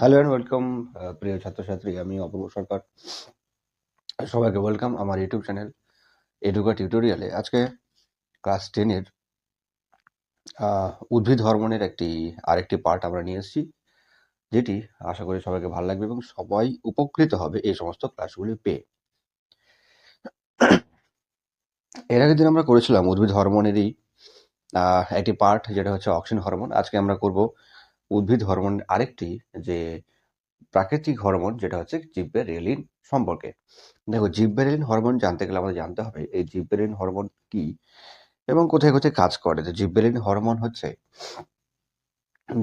Hello and welcome প্রিয় ছাত্রছাত্রী, আমি অপূর্ব সরকার। সবাইকে ওয়েলকাম আমার ইউটিউব চ্যানেল এডুকা টিউটোরিয়ালে আজকে ক্লাস টেনের উদ্ভিদ হরমোনের একটি, আরেকটি পার্ট আমরা নিয়ে এসেছি, যেটি আশা করি সবাইকে ভালো লাগবে এবং সবাই উপকৃত হবে এই সমস্ত ক্লাসগুলি পেয়ে। এর আগের দিন আমরা করেছিলাম উদ্ভিদ হরমোনেরই একটি পার্ট যেটা হচ্ছে অক্সিন হরমোন আজকে আমরা করব উদ্ভিদ হরমোন আরেকটি যে প্রাকৃতিক হরমোন, যেটা হচ্ছে জিব্বেরেলিন সম্পর্কে। দেখো, জিব্বেরেলিন হরমোন জানতে গেলে আমাদের জানতে হবে, এই জিব্বেরেলিন হরমোন কি এবং কোথায় কোথায় কাজ করে? তো জিব্বেরেলিন হরমোন হচ্ছে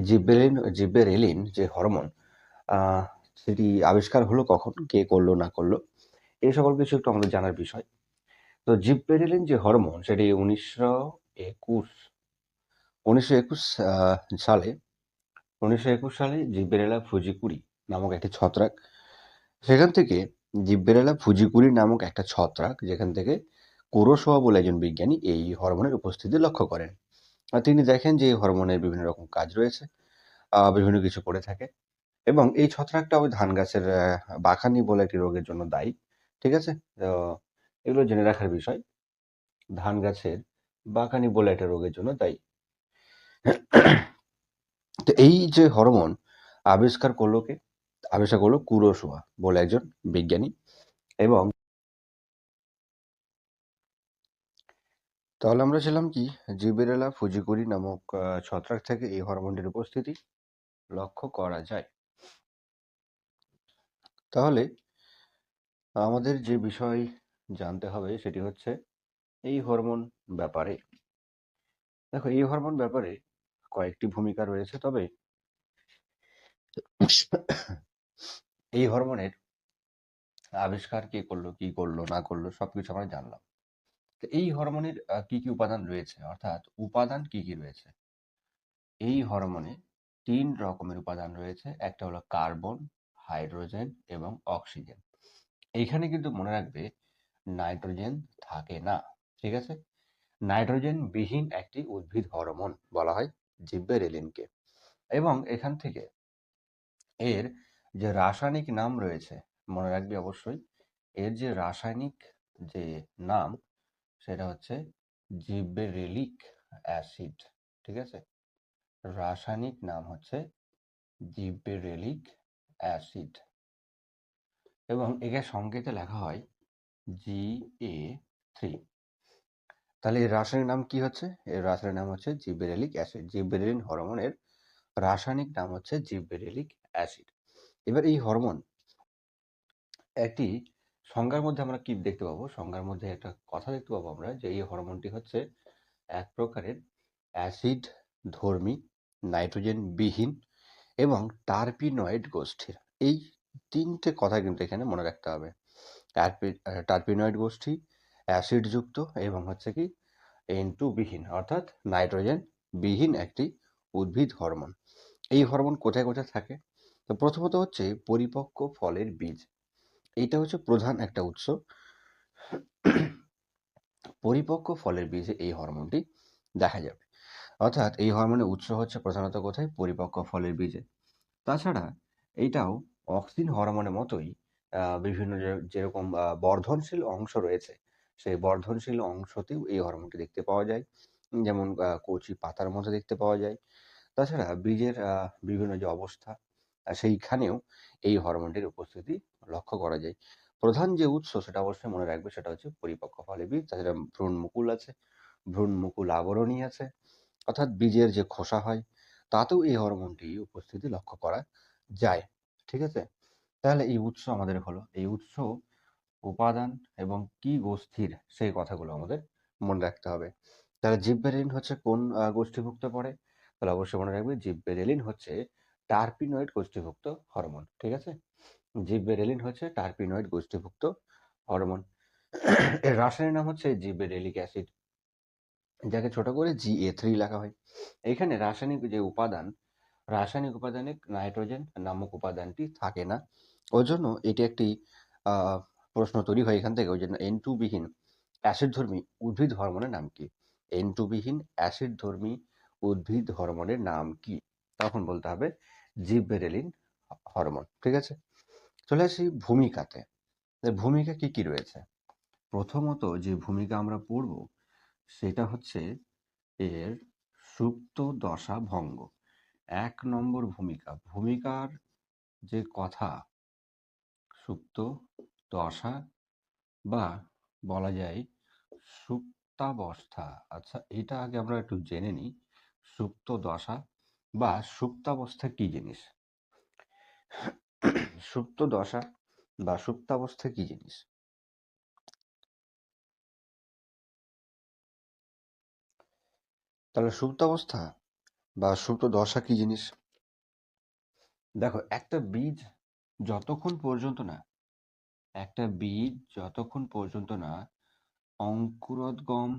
জিব্বেরেলিন জিব্বেরেলিন যে হরমোন সেটি আবিষ্কার হলো কখন, কে করল, না করল এই সকল কিছু একটু আমাদের জানার বিষয়। তো জিব্বেরেলিন যে হরমোন, সেটি উনিশশো একুশ উনিশশো একুশ সালে উনিশশো একুশ সালে জিব্বেরেলা ফুজিকুরি নামক একটি ছত্রাক। সেখান থেকে জিব্বেরেলা ফুজিকুরি নামক একটা ছত্রাক, যেখান থেকে কুরোসোয়া বলে একজন বিজ্ঞানী এই হরমোনের উপস্থিতি লক্ষ্য করেন। আর তিনি দেখেন যে এই হরমোনের বিভিন্ন রকম কাজ রয়েছে বিভিন্ন কিছু করে থাকে এবং এই ছত্রাকটা ওই ধান গাছের বাখানি বলে একটি রোগের জন্য দায়ী, ঠিক আছে? তো এগুলো জেনে রাখার বিষয়, ধান গাছের বাখানি বলে একটা রোগের জন্য দায়ী। তো এই যে হরমোন আবিষ্কার করল কে? আবিষ্কার করল কুরোসোয়া বলে একজন বিজ্ঞানী এবং তাহলে আমরা ছিলাম কি? জিবেরেলা ফুজিকুরি নামক ছত্রাক থেকে এই হরমোনটির উপস্থিতি লক্ষ্য করা যায়। তাহলে আমাদের যে বিষয় জানতে হবে সেটি হচ্ছে এই হরমোন ব্যাপারে। দেখো, এই হরমোন ব্যাপারে কয়েকটি ভূমিকা রয়েছে, তবে এই হরমোনের আবিষ্কার কে করল, কি করল, না করল, সবকিছু আমরা জানলাম। এই হরমোনের কি কি উপাদান রয়েছে? অর্থাৎ উপাদান কি কি রয়েছে? এই হরমোনে তিন রকমের উপাদান রয়েছে, একটা হলো কার্বন, হাইড্রোজেন এবং অক্সিজেন। এইখানে কিন্তু মনে রাখবে, নাইট্রোজেন থাকে না, ঠিক আছে? নাইট্রোজেন বিহীন একটি উদ্ভিদ হরমোন বলা হয়। জিব্বেরেলিনকে এবং এখান থেকে এর যে রাসায়নিক নাম রয়েছে, মনে রাখবে অবশ্যই, এর যে রাসায়নিক যে নাম, সেটা হচ্ছে জিব্বেরেলিক অ্যাসিড, ঠিক আছে? রাসায়নিক নাম হচ্ছে জিব্বেরেলিক অ্যাসিড। এবং একে সংকেতে লেখা হয় জি এ থ্রি। তাহলে এর রাসায়নিক নাম কি হচ্ছে? এর রাসায়নিক নাম হচ্ছে জিব্বেরেলিক অ্যাসিড। জিব্বেরেলিন হরমোনের রাসায়নিক নাম হচ্ছে জিব্বেরেলিক অ্যাসিড। এবার এই হরমোন, একটি সংজ্ঞার মধ্যে আমরা কি দেখতে পাবো? সংজ্ঞার মধ্যে একটা কথা দেখতে পাবো আমরা যে এই হরমোনটি হচ্ছে এক প্রকারের অ্যাসিড ধর্মী, নাইট্রোজেন বিহীন এবং টার্পিনয়েড গোষ্ঠীর। এই তিনটে কথা কিন্তু এখানে মনে রাখতে হবে। টার্পি- টার্পিনয়েড গোষ্ঠী অ্যাসিডযুক্ত এবং হচ্ছে কি এন টু বিহীন, অর্থাৎ নাইট্রোজেন বিহীন একটি উদ্ভিদ হরমোন। এই হরমোন কোথায় কোথায় থাকে? তো প্রথমত হচ্ছে পরিপক্ক ফলের বীজ। এইটা হচ্ছে প্রধান একটা উৎস। পরিপক্ক ফলের বীজে এই হরমোনটি দেখা যাবে। অর্থাৎ এই হরমোনের উৎস হচ্ছে প্রধানত কোথায়? পরিপক্ক ফলের বীজে। তাছাড়া এইটাও অক্সিন হরমোনের মতোই বিভিন্ন যেরকম বর্ধনশীল অংশ রয়েছে সেই বর্ধনশীল অংশতেও এই হরমোনটি দেখতে পাওয়া যায়। যেমন কচি পাতার মধ্যে দেখতে পাওয়া যায়। তাছাড়া বীজের বিভিন্ন যে অবস্থা সেইখানেও এই হরমোনটির উপস্থিতি লক্ষ্য করা যায়। প্রধান যে উৎস সেটা অবশ্যই মনে রাখবে, সেটা হচ্ছে পরিপক্ক ফলের বীজ। তাছাড়া ভ্রূণ মুকুল আছে ভ্রূণ মুকুল আবরণী আছে, অর্থাৎ বীজের যে খোসা হয়, তাতেও এই হরমোনটি উপস্থিতি লক্ষ্য করা যায়। ঠিক আছে? তাহলে এই উৎস আমাদের হলো। এই উৎস উপাদান এবং কি গোষ্ঠীর, সেই কথাগুলো আমাদের মনে রাখতে হবে। তাহলে জিব্বেরেলিন হচ্ছে কোন গোষ্ঠীভুক্ত পড়ে? তাহলে অবশ্যই মনে রাখবে জিব্বেরেলিন হচ্ছে টার্পিনয়েড গোষ্ঠীভুক্ত হরমোন, ঠিক আছে? জিব্বেরেলিন হচ্ছে টার্পিনয়েড গোষ্ঠীভুক্ত হরমোন। এর রাসায়নিক নাম হচ্ছে জিব্বেরেলিক অ্যাসিড, যাকে ছোট করে জি এ থ্রি লেখা হয়। এখানে রাসায়নিক যে উপাদান, রাসায়নিক উপাদানে নাইট্রোজেন নামক উপাদানটি থাকে না। ওই জন্য এটি একটি প্রশ্ন তৈরি হয় এখান থেকে ওই জন্য এন টু বিহীন অ্যাসিড ধর্মী উদ্ভিদ হরমোনের নাম কি? এন টু বিহীন অ্যাসিড ধর্মী উদ্ভিদ হরমোনের নাম কি? তখন বলতে হবে জিব্বেরেলিন হরমোন, ঠিক আছে? চলে আসি ভূমিকাতে। ভূমিকা কি কি রয়েছে? প্রথমত যে ভূমিকা আমরা পড়ব, সেটা হচ্ছে এর সুপ্ত দশা ভঙ্গ। এক নম্বর ভূমিকা, ভূমিকার যে কথা, সুপ্ত দশা বা বলা যায় সুপ্তাবস্থা। আচ্ছা এটা আগে আমরা একটু জেনে নিই। সুপ্ত দশা বা সুপ্তাবস্থা কি জিনিস? সুপ্ত দশা বা সুপ্তাবস্থা কি জিনিস? তাহলে সুপ্তাবস্থা বা সুপ্ত দশা কি জিনিস? দেখো, একটা বীজ যতক্ষণ পর্যন্ত না একটা বীজ যতক্ষণ পর্যন্ত না অঙ্কুরোদ্গম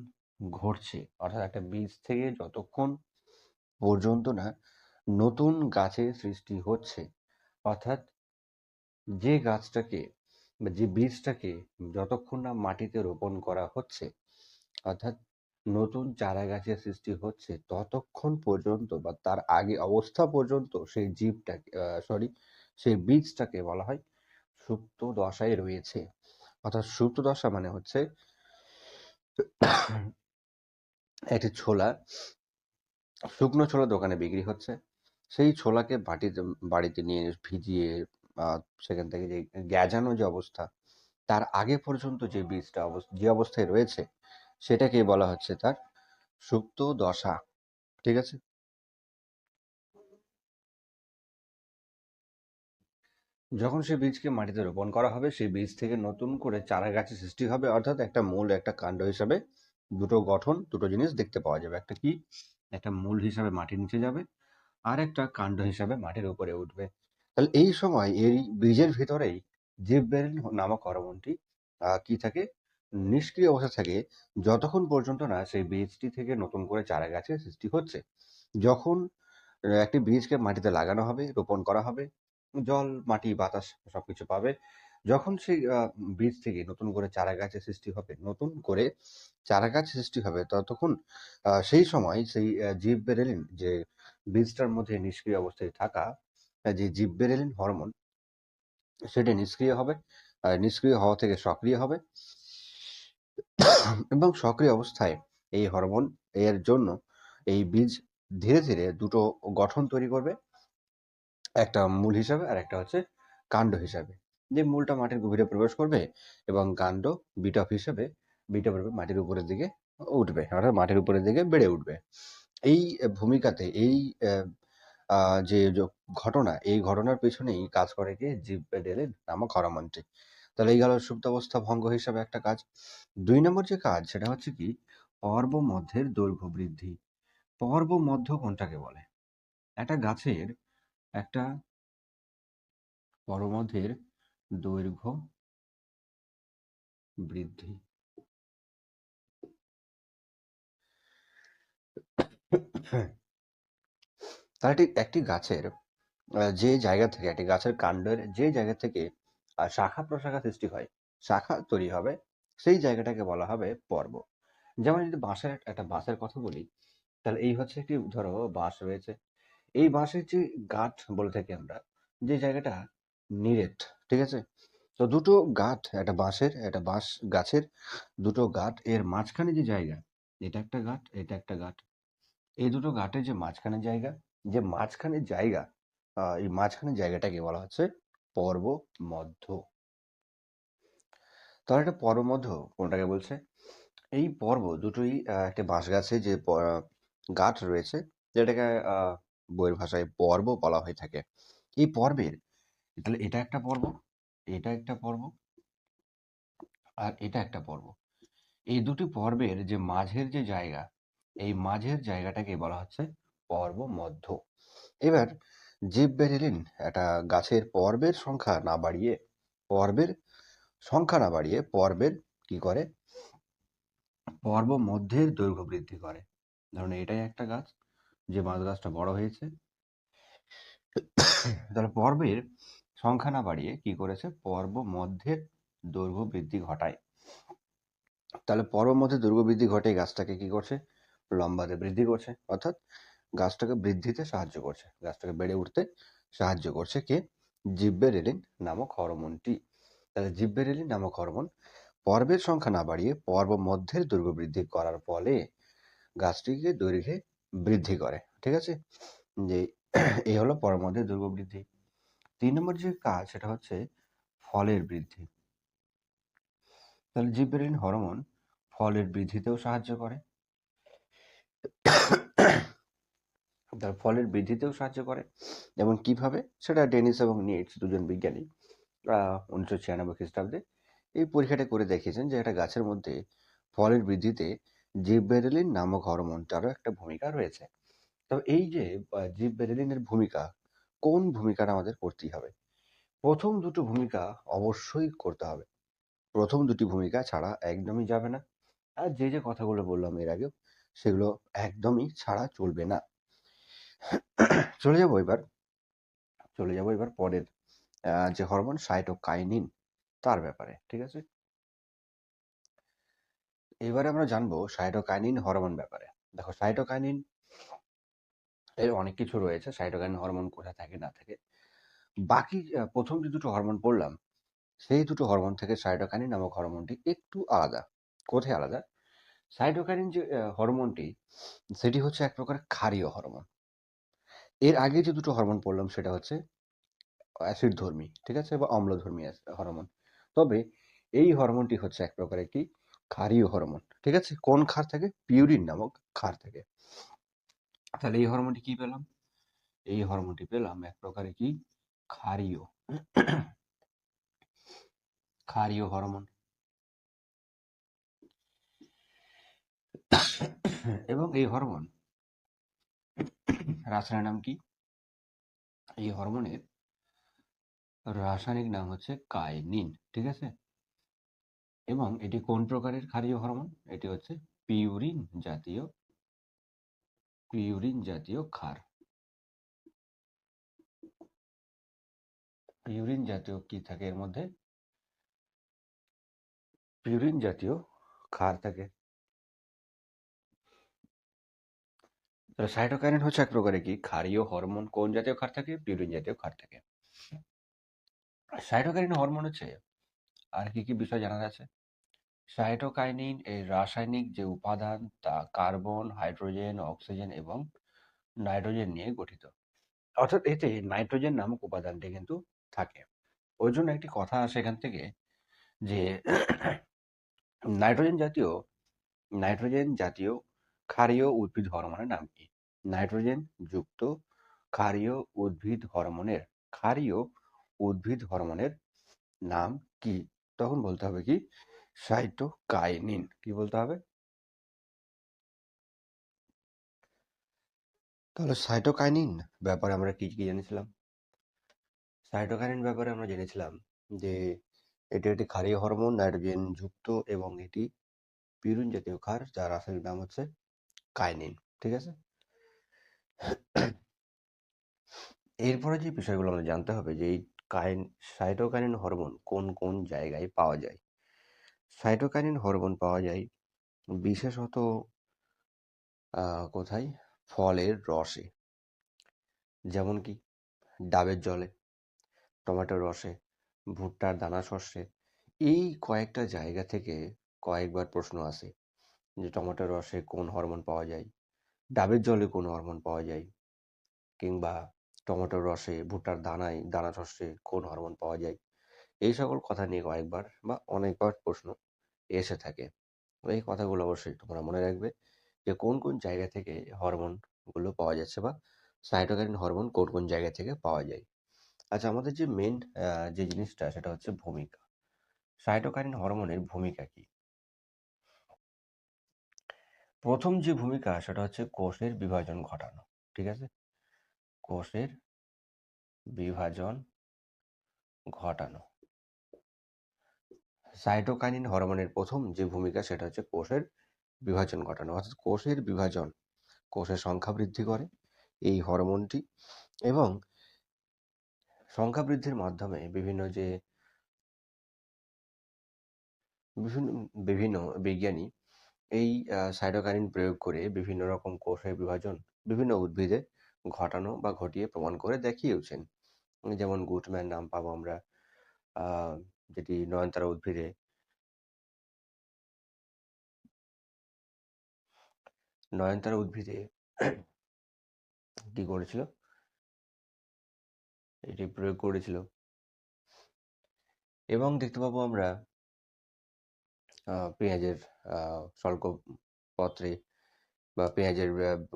ঘটছে, অর্থাৎ একটা বীজ থেকে যতক্ষণ পর্যন্ত না নতুন গাছের সৃষ্টি হচ্ছে, অর্থাৎ যে গাছটাকে যে বীজটাকে যতক্ষণ না মাটিতে রোপণ করা হচ্ছে, অর্থাৎ নতুন চারা গাছের সৃষ্টি হচ্ছে, ততক্ষণ পর্যন্ত বা তার আগে অবস্থা পর্যন্ত সেই জীবটাকে সরি সেই বীজটাকে বলা হয় সুপ্ত দশায় রয়েছে। অর্থাৎ সুপ্ত দশা মানে হচ্ছে একটি ছোলা। শুকনো ছোলা দোকানে বিক্রি হচ্ছে। সেই ছোলাকে বাটিতে বাড়িতে নিয়ে ভিজিয়ে সেখান থেকে যে গ্যাজানো যে অবস্থা, তার আগে পর্যন্ত যে বীজটা যে অবস্থায় রয়েছে, সেটাকেই বলা হচ্ছে তার সুপ্ত দশা। ঠিক আছে? যখন সেই বীজকে মাটিতে রোপণ করা হবে, সেই বীজ থেকে নতুন করে চারা গাছের সৃষ্টি হবে, অর্থাৎ একটা মূল, একটা কাণ্ড হিসাবে দুটো গঠন, দুটো জিনিস দেখতে পাওয়া যাবে। একটা কি? একটা মূল হিসাবে মাটির নিচে যাবে, আর একটা কাণ্ড হিসাবে মাটির উপরে উঠবে। তাহলে এই সময় এই বীজের ভিতরেই জীববেরিন নামক হরমোনটি কি থাকে? নিষ্ক্রিয় অবস্থা থাকে যতক্ষণ পর্যন্ত না সেই বীজটি থেকে নতুন করে চারা গাছের সৃষ্টি হচ্ছে, যখন একটি বীজকে মাটিতে লাগানো হবে, রোপণ করা হবে জল, মাটি, বাতাস সবকিছু পাবে। যখন সেই বীজ থেকে নতুন করে চারা গাছের সৃষ্টি হবে, নতুন করে চারা গাছ সৃষ্টি হবে, ততক্ষণ সেই সময় সেই জিববেরেলিন যে বীজটার মধ্যে নিষ্ক্রিয় অবস্থায় থাকা যে জিববেরেলিন হরমোন সেটা নিষ্ক্রিয় হবে নিষ্ক্রিয় হওয়া থেকে সক্রিয় হবে। এবং সক্রিয় অবস্থায় এই হরমোন এর জন্য এই বীজ ধীরে ধীরে দুটো গঠন তৈরি করবে। একটা মূল হিসাবে আর একটা হচ্ছে কাণ্ড হিসাবে। যে মূলটা মাটির গভীরে প্রবেশ করবে এবং কাণ্ড বিটপ হিসাবে বিটপ মাটির উপরের দিকে উঠবে, অর্থাৎ মাটির উপরের দিকে বেড়ে উঠবে। এই ভূমিকাতে এই যে ঘটনা, এই ঘটনার পেছনেই কাজ করে গিয়ে জীব জিব্বেডেলিন নামক হরমোনটি। তাহলে এই গেল সুপ্তাবস্থা ভঙ্গ হিসাবে একটা কাজ। দুই নম্বর যে কাজ, সেটা হচ্ছে কি? পর্ব মধ্যের দৈর্ঘ্য বৃদ্ধি। পর্ব মধ্য কোনটাকে বলে? একটা গাছের একটা পরমধ্যের দৈর্ঘ্য বৃদ্ধি। তাহলে একটি গাছের যে জায়গা থেকে, একটি গাছের কাণ্ডের যে জায়গা থেকে শাখা প্রশাখা সৃষ্টি হয়, শাখা তৈরি হবে, সেই জায়গাটাকে বলা হবে পর্ব। যেমন যদি বাঁশের একটা বাঁশের কথা বলি, তাহলে এই হচ্ছে একটি ধরো বাঁশ রয়েছে এই বাঁশের যে গাঠ বলে থাকি আমরা, যে জায়গাটা নিরেট, ঠিক আছে? তো দুটো গাঠ একটা বাঁশের, একটা বাঁশ গাছের, দুটো গাঠ এর মাঝখানে যে জায়গা, এটা একটা গাঠ এটা একটা গাঠ এই দুটো গাঠের যে মাঝখানে জায়গা, যে মাঝখানে জায়গা এই মাঝখানে জায়গাটাকে বলা হচ্ছে পর্ব মধ্য। তাহলে একটা পর্ব মধ্য কোনটাকে বলছে? এই পর্ব দুটোই একটা বাঁশ গাছে যে গাঠ রয়েছে, যেটাকে বইয়ের ভাষায় পর্ব বলা হয়ে থাকে। এই পর্বের, তাহলে এটা একটা পর্ব, এটা একটা পর্ব আর এটা একটা পর্ব। এই দুটি পর্বের যে মাঝের যে জায়গা, এই মাঝের জায়গাটাকে বলা হচ্ছে পর্ব মধ্য। এবার জিববেরিলিন একটা গাছের পর্বের সংখ্যা না বাড়িয়ে, পর্বের সংখ্যা না বাড়িয়ে পর্বের কি করে? পর্ব মধ্যের দৈর্ঘ্য বৃদ্ধি করে। ধরুন এটাই একটা গাছ যে মাছ গাছটা বড় হয়েছে। তাহলে পর্বের সংখ্যা না বাড়িয়ে কি করেছে? পর্ব মধ্যের দৈর্ঘ্য বৃদ্ধি ঘটায়। তাহলে পর্ব মধ্যে দৈর্ঘ্য বৃদ্ধি ঘটে গাছটাকে কি করছে? লম্বাতে বৃদ্ধি করছে। অর্থাৎ গাছটাকে বৃদ্ধিতে সাহায্য করছে। গাছটাকে বেড়ে উঠতে সাহায্য করছে কে? জিব্বেরেলিন নামক হরমোনটি। তাহলে জিব্বেরেলিন নামক হরমোন পর্বের সংখ্যা না বাড়িয়ে পর্ব মধ্যের দৈর্ঘ্য বৃদ্ধি করার ফলে গাছটিকে দৈর্ঘ্যে বৃদ্ধি করে, ঠিক আছে? যে এই হলো পর্ব মধ্যের দৈর্ঘ্য বৃদ্ধি। তিন নম্বর যে কাজ সেটা হচ্ছে ফলের বৃদ্ধি। তাহলে জিব্বেরেলিন হরমোন ফলের বৃদ্ধিতেও সাহায্য করে। তার ফলের বৃদ্ধিতেও সাহায্য করে। এবং কীভাবে? সেটা ডেনিস এবং নিটস দুজন বিজ্ঞানী উনিশশো ছিয়ানব্বই খ্রিস্টাব্দে এই পরীক্ষাটা করে দেখিয়েছেন যে একটা গাছের মধ্যে ফলের বৃদ্ধিতে জিববেরেলিন নামক হরমোনটারও একটা ভূমিকা রয়েছে। তবে এই যে জিববেরেলিনের ভূমিকা, কোন ভূমিকাটা আমাদের করতেই হবে? প্রথম দুটো ভূমিকা অবশ্যই করতে হবে। প্রথম দুটি ভূমিকা ছাড়া একদমই যাবে না। আর যে যে কথাগুলো বললাম এর আগেও, সেগুলো একদমই ছাড়া চলবে না। চলে যাব এবার, চলে যাব এবার পরের যে হরমোন সাইটোকাইনিন তার ব্যাপারে, ঠিক আছে? এবারে আমরা জানব সাইটোকাইনিন হরমোন ব্যাপারে। দেখো সাইটোকাইনিন এর অনেক কিছু রয়েছে সাইটোকাইনিন হরমোন কোথায় থাকে, না থাকে। বাকি প্রথম যে দুটো হরমোন পড়লাম, সেই দুটো হরমোন থেকে সাইটোকাইনিন নামক হরমোনটি একটু আলাদা। কোথায় আলাদা? সাইটোকাইনিন যে হরমোনটি সেটি হচ্ছে এক প্রকার ক্ষারীয় হরমোন এর আগে যে দুটো হরমোন পড়লাম, সেটা হচ্ছে অ্যাসিড ধর্মী ঠিক আছে? বা অম্লধর্মী হরমোন তবে এই হরমোনটি হচ্ছে এক প্রকার একটি ক্ষারীয় হরমোন, ঠিক আছে? কোন ক্ষার থেকে? পিউরিন নামক ক্ষার থেকে। তাহলে এই হরমোনটি কি পেলাম? এই হরমোনটি পেলাম এক প্রকারে কি? ক্ষারীয়। ক্ষারীয় হরমোন। এবং এই হরমোন, রাসায়নিক নাম কি? এই হরমোনের রাসায়নিক নাম হচ্ছে কাইনিন, ঠিক আছে? এবং এটি কোন প্রকারের ক্ষারীয় হরমোন? এটি হচ্ছে পিউরিন জাতীয় পিউরিন জাতীয় ক্ষার। পিউরিন জাতীয় কি থাকে এর মধ্যে? পিউরিন জাতীয় ক্ষার থাকে। তাহলে সাইটোকাইনিন হচ্ছে এক প্রকারের কি? ক্ষারীয় হরমোন। কোন জাতীয় ক্ষার থাকে? পিউরিন জাতীয় ক্ষার থাকে। সাইটোকাইনিন হরমোন হচ্ছে আর কি কি বিষয় জানা আছে? সাইটোকাইনিন এর রাসায়নিক যে উপাদান তা কার্বন, হাইড্রোজেন, অক্সিজেন এবং নাইট্রোজেন নিয়ে গঠিত। অর্থাৎ এতে নাইট্রোজেন নামক উপাদানটি কিন্তু থাকে। ওই জন্য একটি কথা আসে এখান থেকে যে নাইট্রোজেন জাতীয় নাইট্রোজেন জাতীয় ক্ষারীয় উদ্ভিদ হরমোনের নাম কি? নাইট্রোজেন যুক্ত ক্ষারীয় উদ্ভিদ হরমোনের, ক্ষারীয় উদ্ভিদ হরমোনের নাম কি? তখন বলতে হবে কি সাইটোকাইনিন কি বলতে হবে? তাহলে সাইটোকাইনিন ব্যাপারে আমরা কি কি জেনেছিলাম? সাইটোকাইনিন ব্যাপারে আমরা জেনেছিলাম যে এটি একটি ক্ষারীয় হরমোন, নাইট্রোজেন যুক্ত এবং এটি পিরুন জাতীয় ক্ষার, যার রাসায়নিক নাম হচ্ছে কাইনিন ঠিক আছে? এরপরে যে বিষয়গুলো আমরা জানতে হবে যে এই কাইন সাইটোকাইনিন হরমোন কোন কোন জায়গায় পাওয়া যায়? সাইটোকাইনিন হরমোন পাওয়া যায়। বিশেষত কোথায়? ফলের রসে। যেমন কি ডাবের জলে, টমেটোর রসে, ভুট্টার দানা শস্যে এই কয়েকটা জায়গা থেকে কয়েকবার প্রশ্ন আসে যে টমেটোর রসে কোন হরমোন পাওয়া যায়? ডাবের জলে কোন হরমোন পাওয়া যায়? কিংবা টমেটোর রসে, ভুট্টার দানায়, দানা শস্যে কোন হরমোন পাওয়া যায়? এই সকল কথা নিয়ে কয়েকবার বা অনেকবার প্রশ্ন এসে থাকে। এই কথাগুলো অবশ্যই তোমরা মনে রাখবে যে, কোন কোন জায়গা থেকে হরমোনগুলো পাওয়া যাচ্ছে বা সাইটোকাইনিন হরমোন কোন কোন জায়গা থেকে পাওয়া যায়। আচ্ছা আমাদের যে মেন যে জিনিসটা সেটা হচ্ছে ভূমিকা। সাইটোকাইনিন হরমোনের ভূমিকা কি? প্রথম যে ভূমিকা সেটা হচ্ছে কোষের বিভাজন ঘটানো, ঠিক আছে? কোষের বিভাজন ঘটানো। সাইটোকাইনিন হরমোনের প্রথম যে ভূমিকা সেটা হচ্ছে কোষের বিভাজন ঘটানো, অর্থাৎ কোষের বিভাজন। কোষের সংখ্যা বৃদ্ধি করে এই হরমোনটি এবং সংখ্যা বৃদ্ধির মাধ্যমে বিভিন্ন যে বিভিন্ন বিভিন্ন বিজ্ঞানী এই সাইটোকাইনিন প্রয়োগ করে বিভিন্ন রকম কোষের বিভাজন, বিভিন্ন উদ্ভিদে ঘটানো বা ঘটিয়ে প্রমাণ করে দেখিয়েওছেন। যেমন গুটম্যান, নাম পাবো আমরা যেটি নয়নতারা উদ্ভিদে নয়নতারা উদ্ভিদে কি করেছিল? এটি প্রয়োগ করেছিল। এবং দেখতে পাবো আমরা পেঁয়াজের স্বল্প পত্রে বা পেঁয়াজের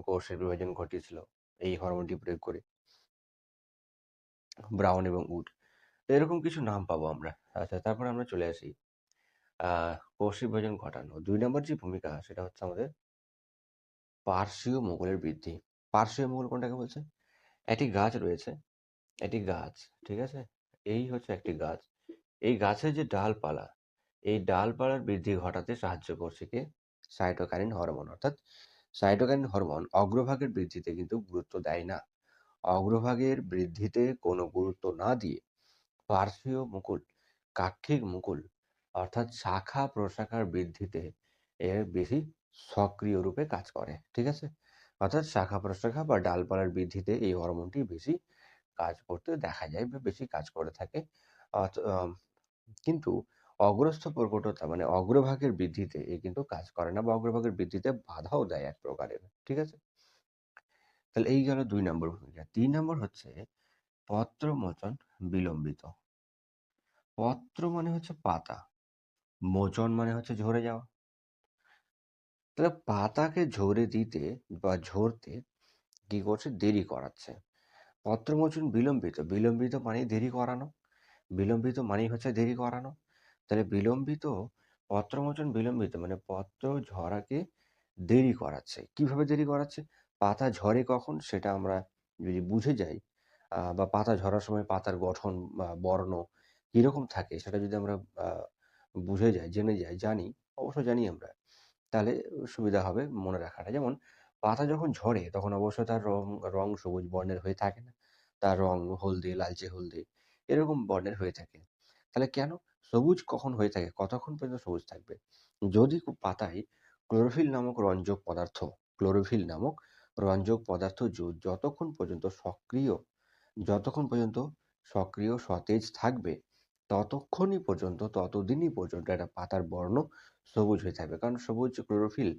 কোষের বিভাজন ঘটিয়েছিল। এই হরমোনটি প্রয়োগ করে। ব্রাউন এবং উড এরকম কিছু নাম পাবো আমরা। আচ্ছা তারপরে আমরা চলে আসি। আহ কোষ বিভাজন ঘটানো। দুই নম্বর যে ভূমিকা, সেটা হচ্ছে আমাদের পার্শ্বীয় মোগলের বৃদ্ধি। পার্শ্বীয় মোগল কোনটাকে বলছে? একটি গাছ রয়েছে, একটি গাছ, ঠিক আছে? এই হচ্ছে একটি গাছ। এই গাছের যে ডালপালা, এই ডালপালার বৃদ্ধি ঘটাতে সাহায্য করছে কে? Cytokinin hormone. অর্থাৎ সাইটোকাইনিন হরমোন অগ্রভাগের বৃদ্ধিতে কিন্তু গুরুত্ব দেয় না। অগ্রভাগের বৃদ্ধিতে কোনো গুরুত্ব না দিয়ে পার্শ্বীয় মুকুল কাক্ষিক মুকুল। অর্থাৎ শাখা প্রশাখার বৃদ্ধিতে এর বেশি সক্রিয় রূপে কাজ করে, ঠিক আছে? অর্থাৎ শাখা প্রশাখা বা ডালপালার বৃদ্ধিতে এই হরমোনটি বেশি কাজ করতে দেখা যায় বা বেশি কাজ করে থাকে। কিন্তু অগ্রস্থ প্রকটতা মানে অগ্রভাগের বৃদ্ধিতে এ কিন্তু কাজ করে না বা অগ্রভাগের বৃদ্ধিতে বাধাও দেয় এক প্রকারের, ঠিক আছে? তাহলে এই গেল দুই নম্বর ভূমিকা। তিন নম্বর হচ্ছে পত্রমোচন বিলম্বিত। পত্র মানে হচ্ছে পাতা। মোচন মানে হচ্ছে ঝরে যাওয়া। তাহলে পাতাকে ঝরে দিতে বা ঝরতে কি করছে? দেরি করাচ্ছে। পত্রমোচন বিলম্বিত। বিলম্বিত মানে দেরি করানো। বিলম্বিত মানেই হচ্ছে দেরি করানো। তাহলে বিলম্বিত পত্রমোচন বিলম্বিত মানে পত্র ঝরাকে দেরি করাচ্ছে। কীভাবে দেরি করাচ্ছে? পাতা ঝরে কখন? সেটা আমরা যদি বুঝে যাই বা পাতা ঝরার সময় পাতার গঠন বা বর্ণ কীরকম থাকে সেটা যদি আমরা বুঝে যাই, জেনে যাই, জানি, অবশ্য জানি আমরা, তাহলে সুবিধা হবে মনে রাখাটা। যেমন পাতা যখন ঝরে তখন অবশ্যই তার রং রং সবুজ বর্ণের হয়ে থাকে না। তার রং হলদে, লালচে হলদে, এরকম বর্ণের হয়ে থাকে। তাহলে কেন? সবুজ কখন হয়ে থাকে? কতক্ষণ পর্যন্ত সবুজ থাকবে? যদি পাতায় ক্লোরোফিল নামক রঞ্জক পদার্থ, ক্লোরোফিল নামক রঞ্জক পদার্থ যতক্ষণ পর্যন্ত সক্রিয়, যতক্ষণ পর্যন্ত সক্রিয় সতেজ থাকবে ততক্ষণই পর্যন্ত, ততদিনই পর্যন্ত একটা পাতার বর্ণ সবুজ হয়ে থাকবে। কারণ সবুজ ক্লোরোফিল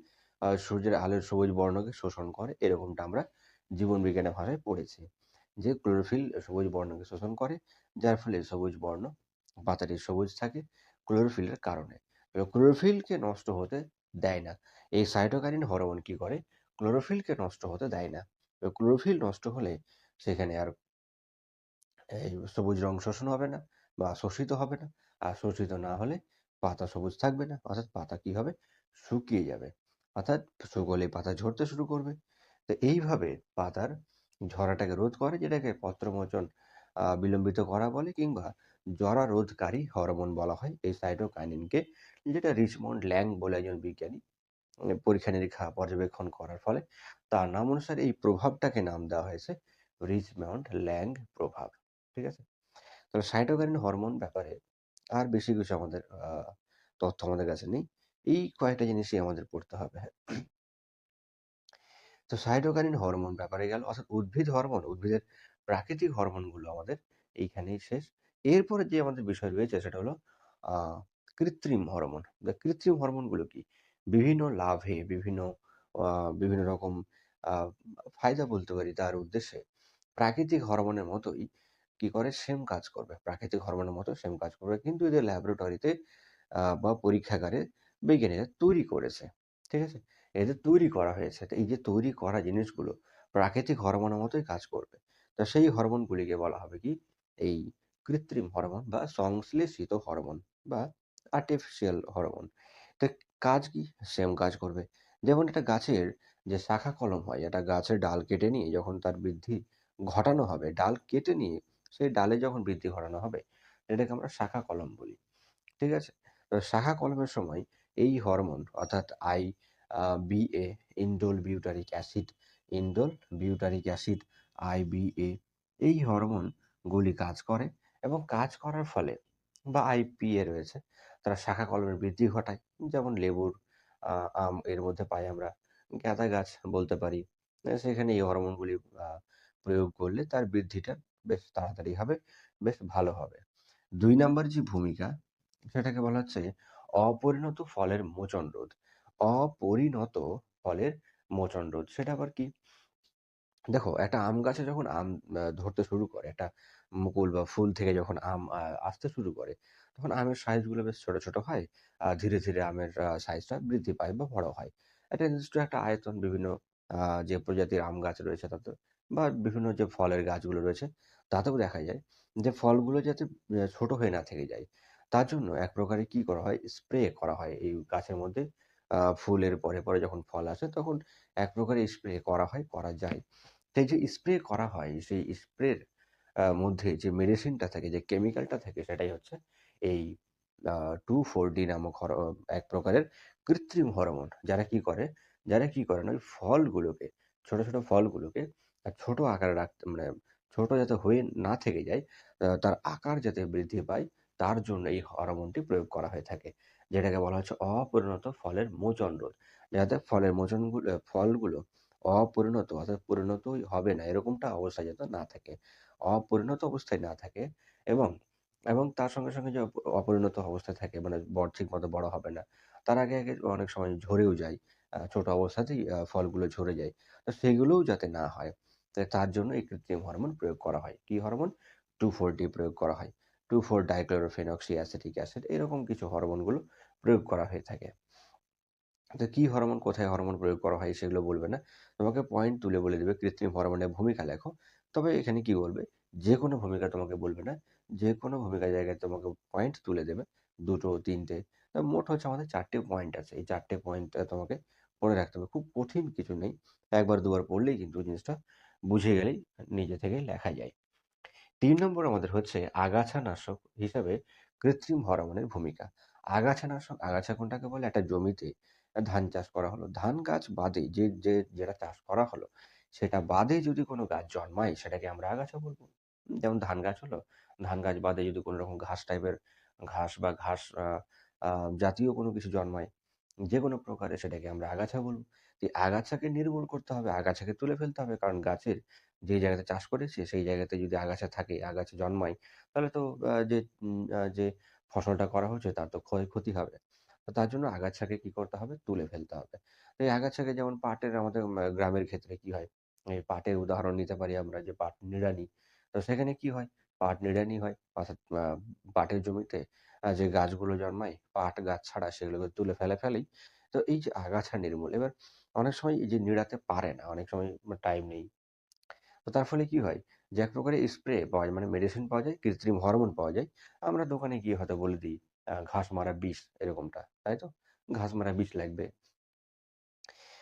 সূর্যের আলোর সবুজ বর্ণকে শোষণ করে, এরকমটা আমরা জীবন বিজ্ঞানের ভাষায় পড়েছি। যে ক্লোরোফিল সবুজ বর্ণকে শোষণ করে, যার ফলে সবুজ বর্ণ পাতাটি সবুজ থাকে ক্লোরোফিলের কারণে। ক্লোরোফিলকে নষ্ট হতে দেয় না। এই সাইটোকাইনিন হরমোন কি করে? ক্লোরোফিলকে নষ্ট হতে দেয় না। ক্লোরোফিল নষ্ট হলে সেখানে আর সবুজ রং শোষণ হবে না। বা শোষিত হবে না। আর শোষিত না হলে পাতা সবুজ থাকবে না। অর্থাৎ পাতা কি হবে? শুকিয়ে যাবে। অর্থাৎ শুকোলে পাতা ঝরতে শুরু করবে। তো এইভাবে পাতার ঝরাটাকে রোধ করে, যেটাকে পত্রমোচন বিলম্বিত করা বলে কিংবা জরা রোধকারী হরমোন বলা হয়, এই সাইটোকাইনিনকে, যেটা রিচমন্ড ল্যাং বলে একজন বিজ্ঞানী পরীক্ষা নিরীক্ষা পর্যবেক্ষণ করার ফলে তার নাম অনুসারে এই প্রভাবটাকে নাম দেওয়া হয়েছে রিচমন্ড ল্যাং প্রভাব। ঠিক আছে? তবে সাইটোকাইনিন হরমোন ব্যাপারে আর বেশি কিছু আমাদের তথ্য আমাদের কাছে নেই। এই কয়েকটা জিনিসই আমাদের পড়তে হবে। তো সাইটোকাইনিন হরমোন ব্যাপারে গেল, অর্থাৎ উদ্ভিদ হরমোন উদ্ভিদের প্রাকৃতিক হরমোনগুলো আমাদের এইখানেই শেষ। এরপরে যে আমাদের বিষয় রয়েছে সেটা হলো কৃত্রিম হরমোন কৃত্রিম হরমোনগুলো কি? বিভিন্ন লাভে, বিভিন্ন বিভিন্ন রকম ফায়দা বলতে পারি তার উদ্দেশ্যে। প্রাকৃতিক হরমোনের মতোই কি করে? সেম কাজ করবে। প্রাকৃতিক হরমোনের মতো সেম কাজ করবে। কিন্তু এদের ল্যাবরেটরিতে বা পরীক্ষাগারে বিজ্ঞানীরা তৈরি করেছে। ঠিক আছে? এদের তৈরি করা হয়েছে। এই যে তৈরি করা জিনিসগুলো প্রাকৃতিক হরমোনের মতোই কাজ করবে। তো সেই হরমোনগুলিকে বলা হবে কি? এই কৃত্রিম হরমোন বা সংশ্লেষিত হরমোন বা আর্টিফিশিয়াল হরমোন। তো কাজ কি? সেম কাজ করবে। যেমন একটা গাছের যে শাখা কলম হয় একটা গাছের ডাল কেটে নিয়ে যখন তার বৃদ্ধি ঘটানো হবে, ডাল কেটে নিয়ে সেই ডালে যখন বৃদ্ধি ঘটানো হবে, এটাকে আমরা শাখা কলম বলি, ঠিক আছে? তো শাখা কলমের সময় এই হরমোন অর্থাৎ I BA indole butyric acid, indole butyric acid, I IBA এই হরমোনগুলি কাজ করে এবং কাজ করার ফলে বা আইপিএ রয়েছে, তারা শাখা কলমের বৃদ্ধি ঘটায়। যেমন লেবুর আম, এর মধ্যে পাই আমরা গাঁদা গাছ বলতে পারি। সেখানে এই হরমোনগুলি প্রয়োগ করলে তার বৃদ্ধিটা বেশ তাড়াতাড়ি হবে, বেশ ভালো হবে। দুই নাম্বার যে ভূমিকা সেটাকে বলা হচ্ছে অপরিণত ফলের মোচন রোধ। অপরিণত ফলের মোচন রোধ। সেটা আবার কি? দেখো একটা আম গাছে যখন আম ধরতে শুরু করে, একটা মুকুল বা ফুল থেকে যখন আম আসতে শুরু করে, তখন আমের সাইজগুলো বেশ ছোট, ছোট হয়। আর ধীরে, ধীরে আমের সাইজটা বৃদ্ধি পায় বা বড় হয়। একটা নির্দিষ্ট একটা আয়তন বিভিন্ন যে প্রজাতির আম গাছ রয়েছে তাতে বা বিভিন্ন যে ফলের গাছগুলো রয়েছে, তাতেও দেখা যায় যে ফলগুলো যাতে ছোট হয়ে না থেকে যায়। তার জন্য এক প্রকারে কি করা হয়? স্প্রে করা হয় এই গাছের মধ্যে। ফুলের পরে, পরে যখন ফল আসে তখন এক প্রকারে স্প্রে করা হয়, করা যায়। সেই যে স্প্রে করা হয়, সেই স্প্রের মধ্যে যে মেডিসিনটা থাকে, যে কেমিক্যালটা থাকে সেটাই হচ্ছে এই টু ফোর ডি নামক এক প্রকারের কৃত্রিম হরমোন। যারা কি করে? যারা কি করে না ওই ফলগুলোকে, ছোট, ছোট ফলগুলোকে ছোট আকারে রাখতে মানে ছোট যাতে হয়ে না থেকে যায়, তার আকার যাতে বৃদ্ধি পায় তার জন্য এই হরমোনটি প্রয়োগ করা হয়ে থাকে। যেটাকে বলা হচ্ছে অপরিণত ফলের মোচন রোধ। যাতে ফলের মোচনগুলো ফলগুলো অপরিণত অর্থাৎ পরিণতই হবে না এরকমটা অবস্থা যাতে না থাকে। অপরিণত অবস্থায় না থাকে এবং, এবং তার সঙ্গে, সঙ্গে যে অপ অপরিণত অবস্থায় থাকে মানে বড় ঠিকমতো বড় হবে না। তার আগে, আগে অনেক সময় ঝরেও যায়। ছোট অবস্থাতেই ফলগুলো ঝরে যায়। তো সেগুলোও যাতে না হয়, তার জন্য এই কৃত্রিম হরমোন প্রয়োগ করা হয়। কি হরমোন? 2,4-D প্রয়োগ করা হয়। 2,4-ডাইক্লোরোফেনক্সিঅ্যাসিটিক অ্যাসিড এরকম কিছু হরমোনগুলো প্রয়োগ করা হয়ে থাকে। তো কি হরমোন, কোথায় হরমোন প্রয়োগ করা হয় সেগুলো বলবে না। তোমাকে পয়েন্ট তুলে বলে দিবে কৃত্রিম হরমোনের ভূমিকা লেখো। তবে এখানে কি বলবে? যেকোনো ভূমিকা তোমাকে বলবে না। যে কোনো ভূমিকার জায়গায় তোমাকে পয়েন্ট তুলে দেবে। ২ টো ৩ টে। আ মোট হচ্ছে আমাদের চারটে পয়েন্ট আছে। এই ৪ টে পয়েন্ট তোমাকে পড়ে রাখতে হবে। খুব কঠিন কিছু নেই। একবার দুবার পড়লেই কিন্তু জিনিসটা বুঝে গেলেই নিজে থেকে লেখা যায়। তিন নম্বর আমাদের হচ্ছে আগাছানাশক হিসাবে কৃত্রিম হরমোনের ভূমিকা। আগাছানাশক, আগাছা কোনটাকে বলে? একটা জমিতে ধান চাষ করা হলো। ধান গাছ বাদে যে, যে যেটা চাষ করা হলো, সেটা বাদে যদি কোনো গাছ জন্মায় সেটাকে আমরা আগাছা বলব যেমন ধান গাছ হলো, ধান গাছ বাদে যদি কোনো রকম ঘাস টাইপের ঘাস বা ঘাস জাতীয় কোনো কিছু জন্মায়, যে কোনো প্রকারে সেটাকে আমরা আগাছা বলব। এই আগাছাকে নির্মূল করতে হবে, আগাছাকে তুলে ফেলতে হবে। কারণ গাছের যে জায়গাতে চাষ করেছি সেই জায়গাতে যদি আগাছা থাকে, আগাছা জন্মায়, তাহলে তো যে যে ফসলটা করা হচ্ছে তার তো ক্ষয়ক্ষতি হবে। তো তার জন্য আগাছাকে কি করতে হবে? তুলে ফেলতে হবে। এই আগাছাকে যেমন পাটের আমাদের গ্রামের ক্ষেত্রে কি হয়? এই পাটের উদাহরণ নিতে পারি আমরা যে পাট নিড়ানি। তো সেখানে কি হয়? পাট নিড়ানি হয়। অর্থাৎ পাটের জমিতে যে গাছগুলো জন্মায়, পাট গাছ ছাড়া সেগুলোকে তুলে ফেলে ফেলেই। তো এই যে আগাছা নির্মূল, এবার অনেক সময় এই যে নিড়াতে পারে না, অনেক সময় টাইম নেই। তো তার ফলে কি হয়? যে এক প্রকারের স্প্রে পাওয়া যায় মানে মেডিসিন পাওয়া যায়, কৃত্রিম হরমোন পাওয়া যায়। আমরা দোকানে গিয়ে হয়তো বলে দিই ঘাস মারা বিষ এরকমটা, তাই তো? ঘাস মারা বিষ লাগবে।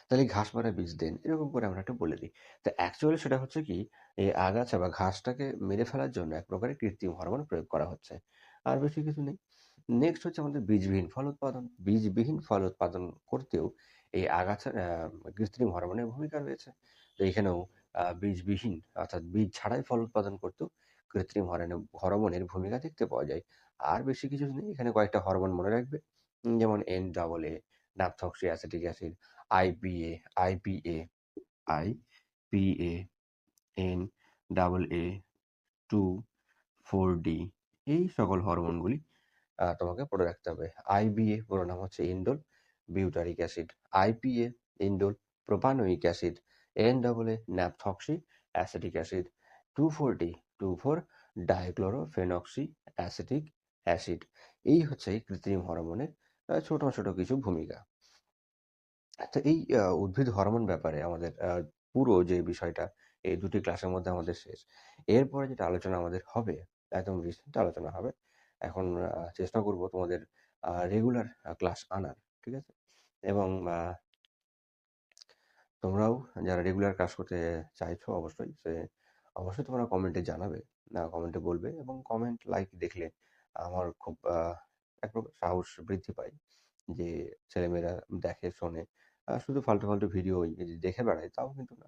তাহলে ঘাস মারা বীজ দেন। এরকম করে আমরা একটু বলে দিই। তো অ্যাকচুয়ালি সেটা হচ্ছে কি এই আগাছা বা ঘাসটাকে মেরে ফেলার জন্য এক প্রকারের কৃত্রিম হরমোন প্রয়োগ করা হচ্ছে। আর বেশি কিছু নেই। নেক্সট হচ্ছে আমাদের বীজবিহীন ফল উৎপাদন। বীজবিহীন ফল উৎপাদন করতেও এই আগাছা কৃত্রিম হরমোনের ভূমিকা রয়েছে। তো এখানেও বীজবিহীন অর্থাৎ বীজ ছাড়াই ফল উৎপাদন করতেও কৃত্রিম হরমোনের ভূমিকা দেখতে পাওয়া যায়। আর বেশি কিছু নেই। এখানে কয়েকটা হরমোন মনে রাখবে। যেমন N double A NAA, naphthoxyacetic acid, IPA IPA I P A N double A two four D এই সকল হরমোনগুলি তোমাকে পড়ে রাখতে হবে। IBA পুরো নাম হচ্ছে indole butyric acid. IPA indole propanoic acid. NAA naphthoxy acetic acid. 2,4-D two four dichlorophenoxy acetic acid. এই হচ্ছে কৃত্রিম হরমোনের ছোট, ছোট কিছু ভূমিকা। তো এই উদ্ভিদ হরমোন ব্যাপারে আমাদের পুরো যে বিষয়টা এই দুটি ক্লাসের মধ্যে আমাদের শেষ। এরপরে যেটা আলোচনা আমাদের হবে, একদম রিসেন্ট আলোচনা হবে। এখন চেষ্টা করব তোমাদের রেগুলার ক্লাস আনার। ঠিক আছে? এবং তোমরাও যারা রেগুলার ক্লাস করতে চাইছো অবশ্যই সে অবশ্যই তোমরা কমেন্টে জানাবে। না কমেন্টে বলবে এবং কমেন্ট, লাইক দেখলে আমার খুব এক প্রকার সাহস বৃদ্ধি পায়। যে ছেলেমেয়েরা দেখে, শোনে। শুধু ফালতু, ফালতু ভিডিও যদি দেখে বেড়ায় তাও কিন্তু না।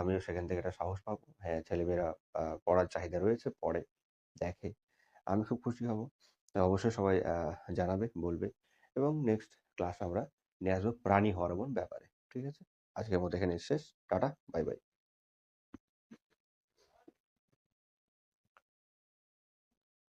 আমিও সেখান থেকে একটা সাহস পাবো। হ্যাঁ, ছেলেমেয়েরা পড়ার চাহিদা রয়েছে, পড়ে, দেখে। আমি খুব খুশি হব। অবশ্যই সবাই জানাবে, বলবে এবং নেক্সট ক্লাস আমরা নিয়ে আসব প্রাণী হরমোন ব্যাপারে। ঠিক আছে? আজকের মতো এখানেই শেষ। Tata, bye, bye.